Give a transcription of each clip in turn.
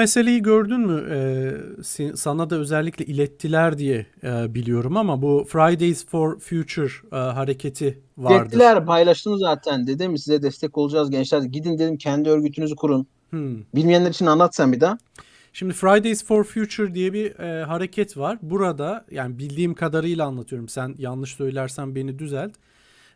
meseleyi gördün mü? Ee, sana da özellikle ilettiler diye e, biliyorum ama bu Fridays for Future e, hareketi vardır. Ettiler paylaştım zaten dedim size destek olacağız gençler. Gidin dedim kendi örgütünüzü kurun. Hmm. Bilmeyenler için anlat sen bir daha. Şimdi Fridays for Future diye bir e, hareket var. Burada yani bildiğim kadarıyla anlatıyorum. Sen yanlış söylersen beni düzelt.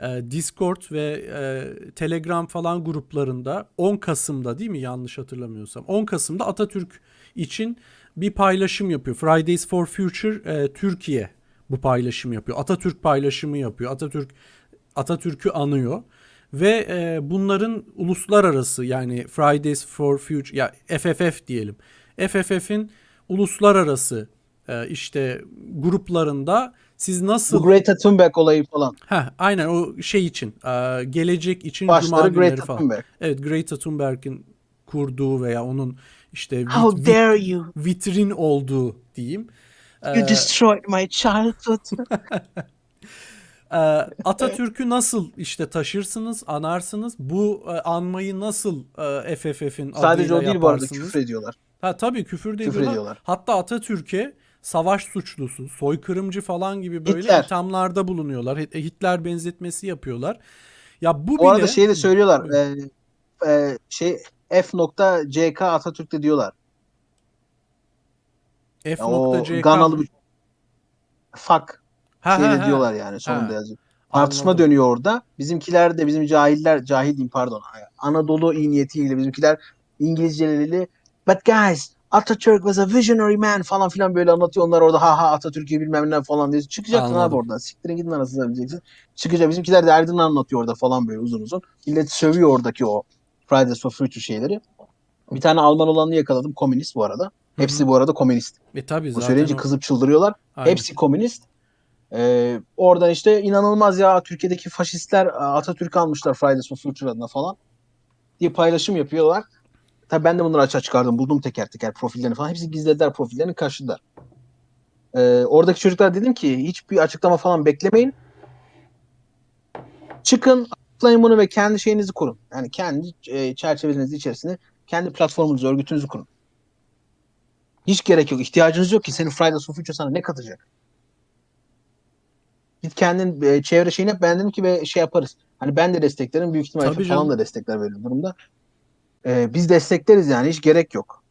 E, Discord ve e, Telegram falan gruplarında 10 Kasım'da değil mi yanlış hatırlamıyorsam 10 Kasım'da Atatürk için bir paylaşım yapıyor. Fridays for Future e, Türkiye bu paylaşım yapıyor. Atatürk paylaşımı yapıyor. Atatürk Atatürk'ü anıyor ve e, bunların uluslararası yani Fridays for Future ya FFF diyelim. FFF'in uluslararası e, işte gruplarında siz Bu nasıl Greta Thunberg olayı falan. ha aynen o şey için e, gelecek için cuma Başları günleri Greta falan. Thunberg. Evet Greta Thunberg'in kurduğu veya onun işte vit- How vit- dare you? vitrin olduğu diyeyim. You E, destroyed my childhood. Ee, Atatürk'ü nasıl işte taşırsınız, anarsınız? Bu e, anmayı nasıl e, FFF'in Sadece o adıyla değil bu arada yaparsınız? küfür ediyorlar. Ha tabii küfür de Küfür ediyorlar. ediyorlar. Hatta Atatürk'e savaş suçlusu, soykırımcı falan gibi böyle Hitler. ithamlarda bulunuyorlar. Hit- Hitler benzetmesi yapıyorlar. Ya bu arada bile şey de söylüyorlar. Buyurun. e, e, şey F.CK Atatürk'te diyorlar. O F.CK Ganalı bir fuck Ha, şeyde ha, diyorlar yani sonunda Ha. yazıyor. Tartışma Anladım. dönüyor orada. Bizimkiler de bizim cahiller, cahil diyeyim pardon. Anadolu iyi niyetiyle bizimkiler İngilizceleriyle but guys Atatürk was a visionary man falan filan böyle anlatıyor. Onlar orada ha ha Atatürk'ü bilmem ne falan diye. Çıkacaksın Anladım. abi oradan. Siktirin gidin anasını diyeceksin. Çıkacak. Bizimkiler de Erdin'i anlatıyor orada falan böyle uzun uzun. Millet sövüyor oradaki o Fridays for Future şeyleri. Bir tane Alman olanı yakaladım. Komünist bu arada. Hepsi bu arada komünist. E tabii Bu zaten söyleyince o- kızıp çıldırıyorlar. Aynen. Hepsi komünist. Ee, oradan işte inanılmaz ya Türkiye'deki faşistler Atatürk almışlar Fridays for Future adına falan diye paylaşım yapıyorlar. Tabii ben de bunları açığa çıkardım. Buldum teker teker profillerini falan. Hepsi gizlediler profillerini kaçtılar. Ee, oradaki çocuklar dedim ki hiçbir açıklama falan beklemeyin. Çıkın açıklayın bunu ve kendi şeyinizi kurun. Yani kendi e, çerçevenizin içerisinde kendi platformunuzu, örgütünüzü kurun. Hiç gerek yok. İhtiyacınız yok ki senin Fridays for Future sana ne katacak? Git kendin e, çevre şeyini yap. Ben dedim ki ve şey yaparız. Hani ben de desteklerim. Büyük ihtimalle Tabii falan canım. da destekler böyle durumda. E, biz destekleriz yani. Hiç gerek yok.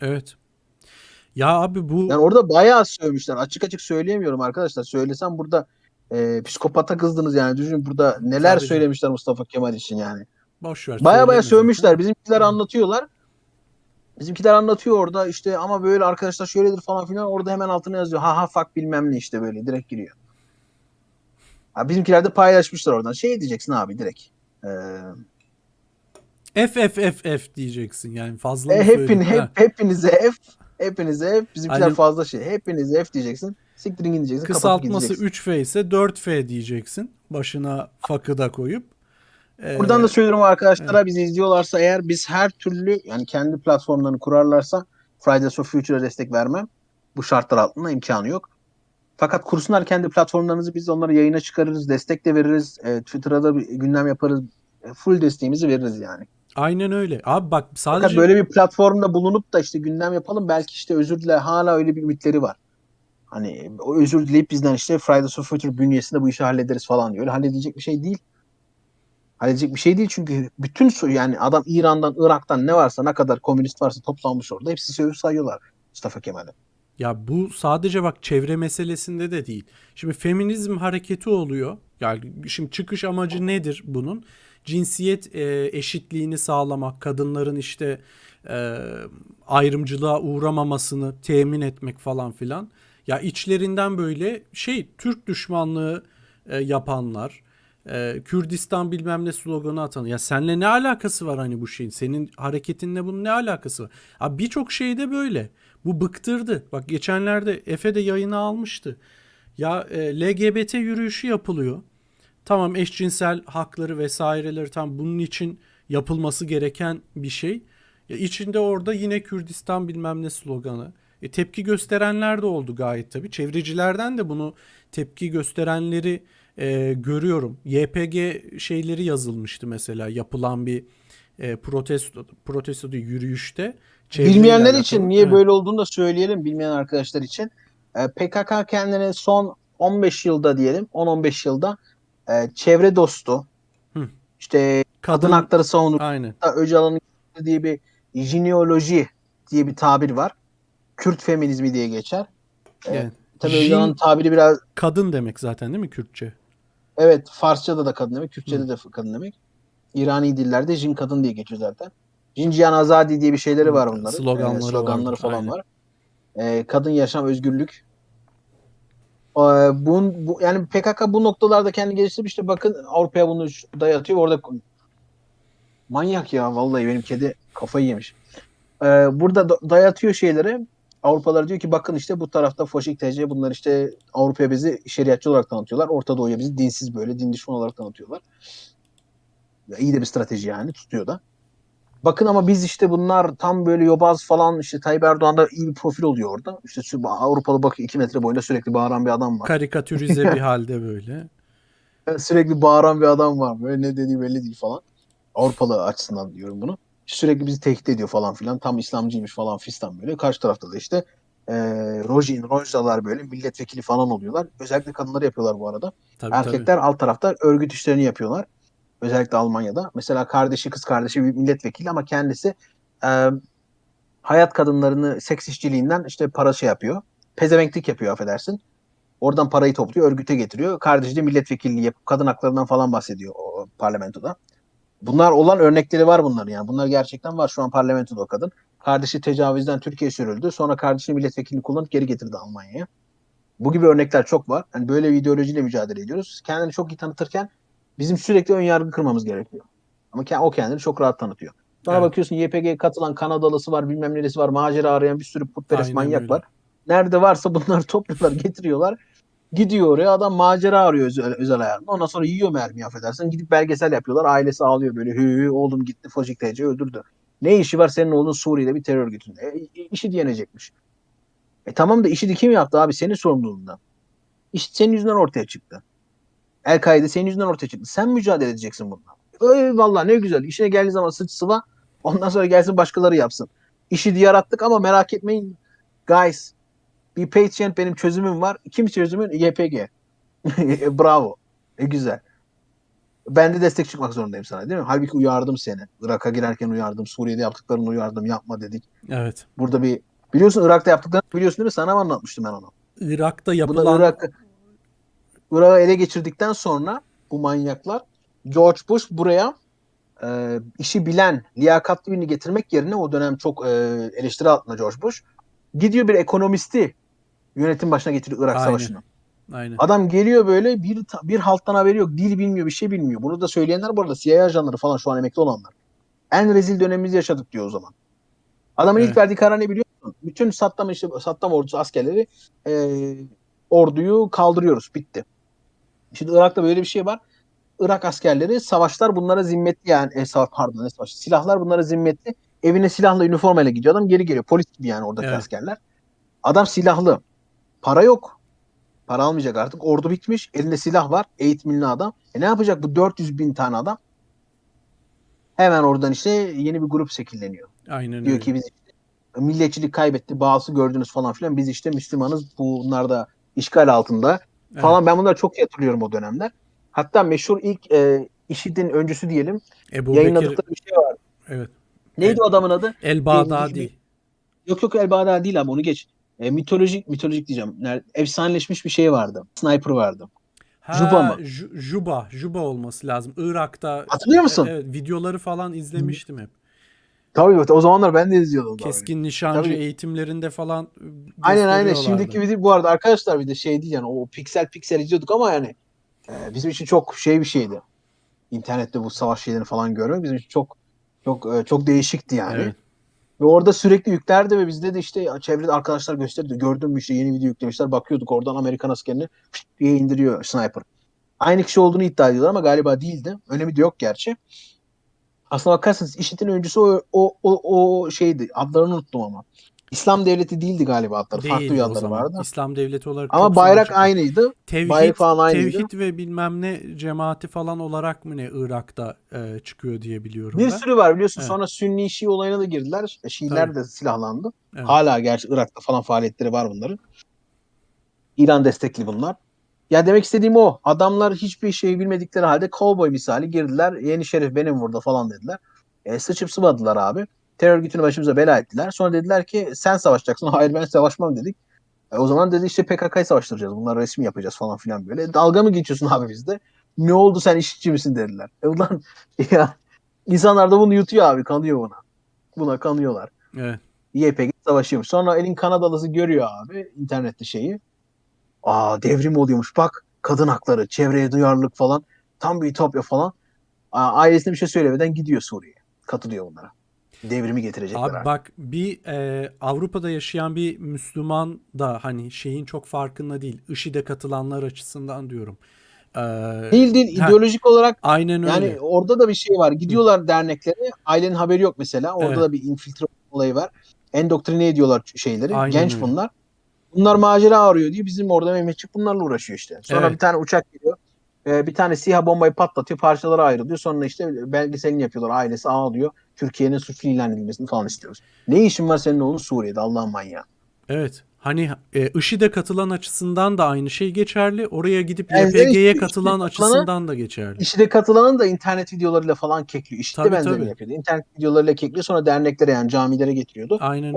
Evet. Ya abi bu Yani orada bayağı sövmüşler. Açık açık söyleyemiyorum arkadaşlar. Söylesem burada e, psikopata kızdınız yani. Düşünün burada neler canım. söylemişler Mustafa Kemal için yani. boş ver. Baya baya sövmüşler. Bizimkiler Hı. anlatıyorlar. Bizimkiler anlatıyor orada işte ama böyle arkadaşlar şöyledir falan filan. Orada hemen altına yazıyor. Ha ha fuck bilmem ne işte böyle direkt giriyor. Ha, bizimkiler de paylaşmışlar oradan. Şey diyeceksin abi direkt. Ee, F F F F diyeceksin yani fazla e, hepin, hep, Ha. hepinize F. Hepinize F. Bizimkiler Hani- fazla şey. Hepinize F diyeceksin. Siktirin kapatıp Kısaltması gideceksin. 3F ise 4F diyeceksin. Başına fakı da koyup. Ee, Buradan da söylüyorum arkadaşlara bizi izliyorlarsa eğer biz her türlü yani kendi platformlarını kurarlarsa Fridays for Future'a destek vermem. Bu şartlar altında imkanı yok. Fakat kursunlar kendi platformlarınızı biz onları yayına çıkarırız, destek de veririz. E, Twitter'a da bir gündem yaparız. E, full desteğimizi veririz yani. Aynen öyle. Abi bak sadece Fakat böyle bir platformda bulunup da işte gündem yapalım belki işte özür dile hala öyle bir ümitleri var. Hani o özür dileyip bizden işte Fridays for Future bünyesinde bu işi hallederiz falan diyor. Öyle halledilecek bir şey değil. Halledecek bir şey değil çünkü bütün so- yani adam İran'dan, Irak'tan ne varsa ne kadar komünist varsa toplanmış orada. Hepsi sövüp sayıyorlar Mustafa Kemal'e. ya bu sadece bak çevre meselesinde de değil. Şimdi feminizm hareketi oluyor. Yani şimdi çıkış amacı nedir bunun? Cinsiyet e, eşitliğini sağlamak, kadınların işte e, ayrımcılığa uğramamasını temin etmek falan filan. Ya içlerinden böyle şey Türk düşmanlığı e, yapanlar, e, Kürdistan bilmem ne sloganı atan. Ya seninle ne alakası var hani bu şeyin? Senin hareketinle bunun ne alakası var? Abi birçok şeyde böyle. Bu bıktırdı. Bak geçenlerde Efe de yayına almıştı. Ya e, LGBT yürüyüşü yapılıyor. Tamam eşcinsel hakları vesaireleri tam bunun için yapılması gereken bir şey. Ya içinde orada yine Kürdistan bilmem ne sloganı. E, tepki gösterenler de oldu gayet tabii. Çevrecilerden de bunu tepki gösterenleri e, görüyorum. YPG şeyleri yazılmıştı mesela yapılan bir e, protesto protesto değil, yürüyüşte. Bilmeyenler alakalı. için niye Evet. böyle olduğunu da söyleyelim bilmeyen arkadaşlar için. Ee, PKK kendini son 15 yılda diyelim 10-15 yılda e, çevre dostu Hı. işte kadın hakları savunucu da Öcalan'ın diye bir jineoloji diye bir tabir var. Kürt feminizmi diye geçer. Evet. Yani Tabii Jin- Öcalan'ın tabiri biraz kadın demek zaten değil mi Kürtçe? evet Farsçada da kadın demek, Kürtçede Hı. de kadın demek. İrani dillerde jin kadın diye geçiyor zaten. Jinciyan Azadi diye bir şeyleri Hı, var onların. sloganları Ee, sloganları vardır, falan aynen. var. Ee, kadın yaşam özgürlük. Ee, bun, bu, yani PKK bu noktalarda kendi geliştirip işte bakın Avrupa'ya bunu dayatıyor. Orada manyak ya vallahi benim kedi kafayı yemiş. Ee, burada da- dayatıyor şeyleri. Avrupalılar diyor ki bakın işte bu tarafta Foşik TC bunlar işte Avrupa'ya bizi şeriatçı olarak tanıtıyorlar. Orta Doğu'ya bizi dinsiz böyle din düşman olarak tanıtıyorlar. Ya iyi de bir strateji yani tutuyor da. Bakın ama biz işte bunlar tam böyle yobaz falan işte Tayyip Erdoğan'da iyi bir profil oluyor orada. İşte Avrupalı bakıyor 2 metre boyunda sürekli bağıran bir adam var. Karikatürize bir halde böyle. Sürekli bağıran bir adam var. Böyle ne dediği belli değil falan. Avrupalı açısından diyorum bunu. Sürekli bizi tehdit ediyor falan filan. Tam İslamcıymış falan fistan böyle. Karşı tarafta da işte e, Rojin, Rojdalar böyle milletvekili falan oluyorlar. Özellikle kadınları yapıyorlar bu arada. Tabii Erkekler alt tarafta örgüt işlerini yapıyorlar. Özellikle Almanya'da. Mesela kardeşi, kız kardeşi bir milletvekili ama kendisi e, hayat kadınlarını seks işçiliğinden işte para şey yapıyor. Pezevenklik yapıyor affedersin. Oradan parayı topluyor, örgüte getiriyor. Kardeşi de milletvekilliği yapıp kadın haklarından falan bahsediyor o parlamentoda. Bunlar olan örnekleri var bunların yani. Bunlar gerçekten var şu an parlamentoda o kadın. Kardeşi tecavüzden Türkiye'ye sürüldü. Sonra kardeşini milletvekilliğini kullanıp geri getirdi Almanya'ya. Bu gibi örnekler çok var. Hani böyle bir ideolojiyle mücadele ediyoruz. Kendini çok iyi tanıtırken bizim sürekli ön yargı kırmamız gerekiyor. Ama o kendini çok rahat tanıtıyor. Sonra Evet. bakıyorsun YPG'ye katılan Kanadalısı var, bilmem neresi var, macera arayan bir sürü putperest Aynen manyak öyle. var. Nerede varsa bunları topluyorlar, getiriyorlar. Gidiyor oraya adam macera arıyor özel, özel hayatında. Ondan sonra yiyor mermiyi affedersin. Gidip belgesel yapıyorlar. Ailesi ağlıyor böyle. Hü hü oğlum gitti Fojik TC öldürdü. Ne işi var senin oğlun Suriye'de bir terör örgütünde? E, işi diyenecekmiş. E tamam da işi de kim yaptı abi? Senin sorumluluğundan. İş senin yüzünden ortaya çıktı. El-Kaide senin yüzünden ortaya çıktı. Sen mücadele edeceksin bununla. Eyvallah ne güzel. İşine geldiği zaman sıç sıva. Ondan sonra gelsin başkaları yapsın. İşi yarattık ama merak etmeyin. Guys. Be patient benim çözümüm var. Kim çözümün? YPG. Bravo. E güzel. Ben de destek çıkmak zorundayım sana değil mi? Halbuki uyardım seni. Irak'a girerken uyardım. Suriye'de yaptıklarını uyardım. Yapma dedik. Evet. Burada bir biliyorsun Irak'ta yaptıklarını biliyorsun değil mi? Sana mı anlatmıştım ben onu? Irak'ta yapılan Irak Irak'ı ele geçirdikten sonra bu manyaklar George Bush buraya e, işi bilen, liyakatli birini getirmek yerine o dönem çok e, eleştiri altında George Bush gidiyor bir ekonomisti yönetim başına getiriyor Irak Aynen. Savaşı'nı. aynen. Adam geliyor böyle bir bir halktan haberi yok. Dil bilmiyor, bir şey bilmiyor. Bunu da söyleyenler bu arada CIA ajanları falan şu an emekli olanlar. En rezil dönemimizi yaşadık diyor o zaman. Adamın Evet. ilk verdiği karar ne biliyor musun? Bütün Saddam işte Saddam ordusu askerleri e, orduyu kaldırıyoruz. Bitti. Şimdi Irak'ta böyle bir şey var. Irak askerleri savaşlar bunlara zimmetli yani e, savaş, pardon ne savaşı silahlar bunlara zimmetli. Evine silahla üniformayla gidiyor adam geri geliyor. Polis gibi yani oradaki Evet. askerler. Adam silahlı. Para yok. Para almayacak artık. Ordu bitmiş. Elinde silah var. Eğitimli adam. E ne yapacak bu 400 bin tane adam? Hemen oradan işte yeni bir grup şekilleniyor. Aynen Diyor öyle. ki biz işte milletçilik kaybetti. Bağısı gördünüz falan filan. Biz işte Müslümanız. Bunlar da işgal altında Evet. falan. Ben bunları çok iyi hatırlıyorum o dönemler. Hatta meşhur ilk e, IŞİD'in öncüsü diyelim. Ebu Bekir yayınladıkları bir şey var. evet. Neydi Evet. o adamın adı? El Bağdadi. Yok yok El Bağdadi değil abi onu geç. E, mitolojik mitolojik diyeceğim. Nerede, efsaneleşmiş bir şey vardı. Sniper vardı. Ha, Juba mı? Ju- Juba, Juba olması lazım. Irak'ta Hatırlıyor musun? Evet, videoları falan izlemiştim hep. Tabii o zamanlar ben de izliyordum. Keskin nişancı Tabii. eğitimlerinde falan Aynen aynen. Şimdiki video bu arada arkadaşlar bir de şey değil yani o piksel piksel izliyorduk ama yani e, bizim için çok şey bir şeydi. İnternette bu savaş şeylerini falan görmek bizim için çok çok e, çok değişikti yani. Evet. Ve orada sürekli yüklerdi ve bizde de işte çevrede arkadaşlar gösterdi. Gördün mü işte yeni video yüklemişler. Bakıyorduk oradan Amerikan askerini pişt diye indiriyor sniper. Aynı kişi olduğunu iddia ediyorlar ama galiba değildi. Önemi de yok gerçi. Aslına bakarsanız IŞİD'in öncüsü o, o, o, o şeydi. Adlarını unuttum ama. İslam devleti değildi galiba adları. Farklı Değildi adları zaman. vardı. İslam devleti olarak Ama bayrak çıktı. aynıydı. Tevhid, bayrak falan aynıydı. tevhid ve bilmem ne cemaati falan olarak mı ne Irak'ta e, çıkıyor diye biliyorum Bir ben. sürü var biliyorsun. Evet. Sonra Sünni Şii olayına da girdiler. Şiiler Tabii. de silahlandı. Evet. Hala gerçi Irak'ta falan faaliyetleri var bunların. İran destekli bunlar. Ya demek istediğim o. Adamlar hiçbir şey bilmedikleri halde cowboy misali girdiler. Yeni şerif benim burada falan dediler. E, sıçıp sıvadılar abi. Terör örgütünü başımıza bela ettiler. Sonra dediler ki sen savaşacaksın. Hayır ben savaşmam dedik. E, o zaman dedi işte PKK'yı savaştıracağız. Bunlar resmi yapacağız falan filan böyle. Dalga mı geçiyorsun abi bizde? Ne oldu sen işçi misin dediler. E ulan ya insanlar da bunu yutuyor abi. Kanıyor buna. Buna kanıyorlar. Evet. YPG savaşıyormuş. Sonra elin Kanadalısı görüyor abi internette şeyi. Aa devrim oluyormuş bak kadın hakları, çevreye duyarlılık falan. Tam bir ütopya falan. Aa, ailesine bir şey söylemeden gidiyor Suriye'ye. Katılıyor bunlara. Devrimi getirecekler Abi bak bir e, Avrupa'da yaşayan bir Müslüman da hani şeyin çok farkında değil. IŞİD'e katılanlar açısından diyorum. E, Değil değil Ha. ideolojik olarak aynen öyle. yani orada da bir şey var. Gidiyorlar derneklere. Ailenin haberi yok mesela. Orada Evet. da bir infiltre olayı var. Endoktrine ediyorlar şeyleri. Aynen Genç öyle. bunlar. Bunlar macera arıyor diye bizim orada Mehmetçik bunlarla uğraşıyor işte. Sonra Evet. bir tane uçak geliyor. Ee, bir tane SİHA bombayı patlatıyor. Parçalara ayrılıyor. Sonra işte belgeselini yapıyorlar. Ailesi ağlıyor. Türkiye'nin suçlu ilan edilmesini falan istiyoruz. Ne işin var senin oğlun Suriye'de Allah'ın manyağı. Evet. Hani e, IŞİD'e katılan açısından da aynı şey geçerli. Oraya gidip Benzeri YPG'ye işte, katılan IŞİD'e açısından da geçerli. İşte katılanın da internet videolarıyla falan kekliyor. İşte Tabii, benzerini tabii. yapıyordu. İnternet videolarıyla kekliyor. Sonra derneklere yani camilere getiriyordu. Aynen öyle.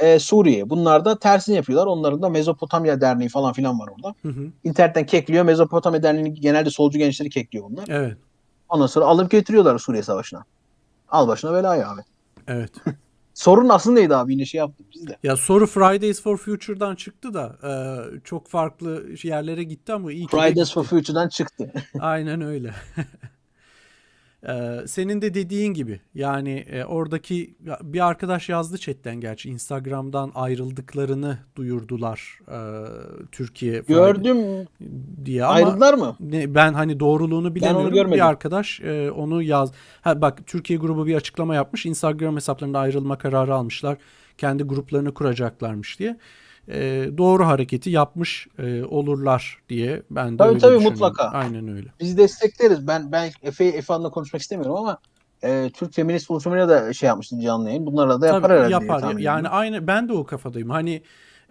E, Suriye. Bunlar da tersini yapıyorlar. Onların da Mezopotamya Derneği falan filan var orada. Hı hı. İnternetten kekliyor. Mezopotamya Derneği'nin genelde solcu gençleri kekliyor bunlar. Evet. Ondan sonra alıp getiriyorlar Suriye Savaşı'na. Al başına belayı abi. Evet. Sorun aslında neydi abi? Yine şey yaptık biz de. Ya soru Fridays for Future'dan çıktı da e, çok farklı yerlere gitti ama iyi Fridays for. Future'dan çıktı. Aynen öyle. Ee, senin de dediğin gibi yani e, oradaki bir arkadaş yazdı chatten gerçi Instagram'dan ayrıldıklarını duyurdular e, Türkiye Gördüm. diye ama Ayrıldılar mı? ne, ben hani doğruluğunu bilemiyorum. görmedim. Bir arkadaş e, onu yaz. Ha bak Türkiye grubu bir açıklama yapmış. Instagram hesaplarında ayrılma kararı almışlar. Kendi gruplarını kuracaklarmış diye. E, doğru hareketi yapmış e, olurlar diye ben de Tabii, öyle tabii, mutlaka. Aynen öyle. Biz destekleriz. Ben ben Efe Efe adına konuşmak istemiyorum ama e, Türk Feminist Buluşumuyla da şey yapmıştı canlı yayın. Bunlarla da yapar Tabii, herhalde yapar. Yani ediyorum. aynı ben de o kafadayım. Hani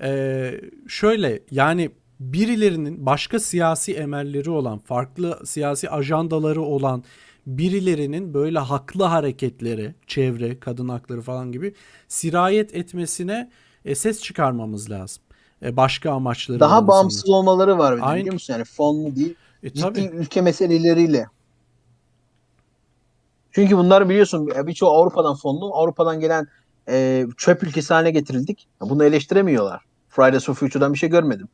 e, şöyle yani birilerinin başka siyasi emelleri olan, farklı siyasi ajandaları olan birilerinin böyle haklı hareketlere, çevre, kadın hakları falan gibi sirayet etmesine e, ses çıkarmamız lazım. E, başka amaçları Daha bağımsız olmaları var bir de, Aynen. biliyor musun? Yani fonlu değil. E, Ciddi tabii. ülke meseleleriyle. Çünkü bunlar biliyorsun birçoğu Avrupa'dan fonlu. Avrupa'dan gelen e, çöp ülkesi haline getirildik. Bunu eleştiremiyorlar. Fridays for Future'dan bir şey görmedim.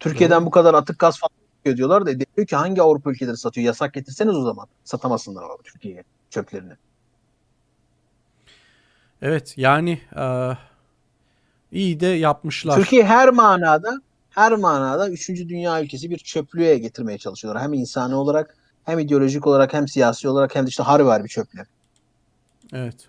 Türkiye'den Doğru. bu kadar atık gaz falan çıkıyor diyorlar da diyor ki hangi Avrupa ülkeleri satıyor? Yasak getirseniz o zaman. Satamasınlar abi Türkiye'ye çöplerini. Evet yani e, iyi de yapmışlar. Türkiye her manada her manada 3. dünya ülkesi bir çöplüğe getirmeye çalışıyorlar. Hem insani olarak hem ideolojik olarak hem siyasi olarak hem de işte harbi var bir çöplük. Evet.